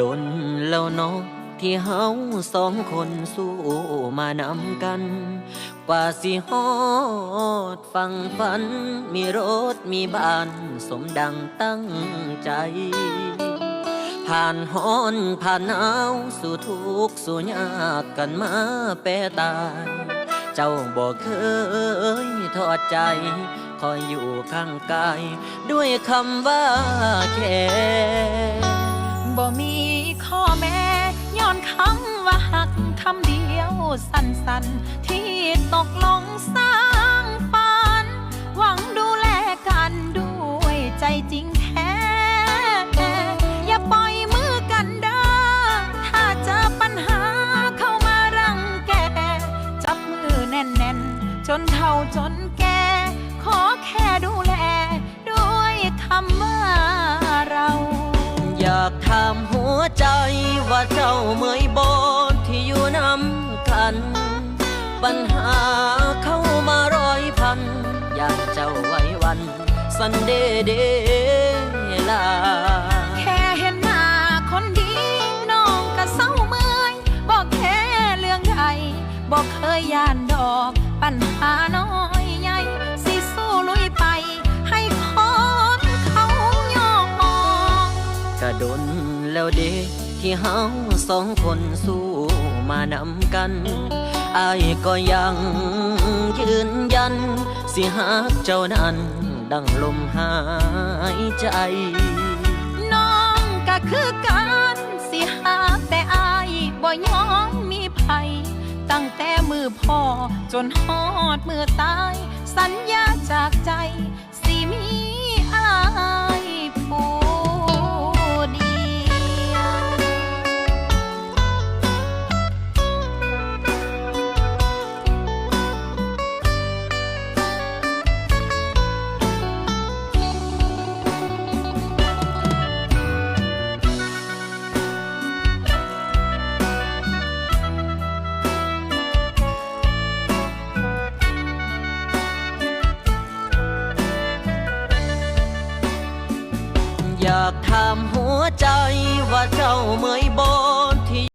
ดนแล้วเนาะที่เฮาสองคนสู้มานำกัน กว่าสิฮอดฟังฝัน มีรถมีบ้านสมดังตั้งใจ ผ่านฮ้อนผ่านหนาวสู่ทุกสู่ยากกันมาแปรตาย เจ้าบอกเคยทอดใจ คอยอยู่ข้างกาย ด้วยคำว่าแค่ บ่มีข้อแม้ย้อนคำว่าหักคำเดียวสั้นๆ ที่ตกลงสร้างฝัน หวังดูแลกันด้วยใจจริงแท้ อย่าปล่อยมือกันเด้อถ้าเจอปัญหาเข้ามารังแก จับมือแน่นๆ จนเท่าจนแก ใจว่าเจ้าเมื่อยบนที่อยู่น้ำกัน ปัญหาเข้ามาร้อยพัน อยากเจ้าไว้วัน สันเดเดลา แค่เห็นหน้าคนดีน้องก็เศร้าเมื่อยบอกแค่เรื่องใดบอกเคยย่านดอก ปัญหาน้อย นแล้วเด็กที่เฮาสองคนสู้มานำกันอายก็ยังยืนยัน สิหักเจ้านั้น ดังลมหายใจ น้องก็คือกันสิหาแต่อายบ่ยอมมีภัย ตั้งแต่มือพ่อจนฮอดมือากถามหัวใจว่าเจ้าเมื่อยบ่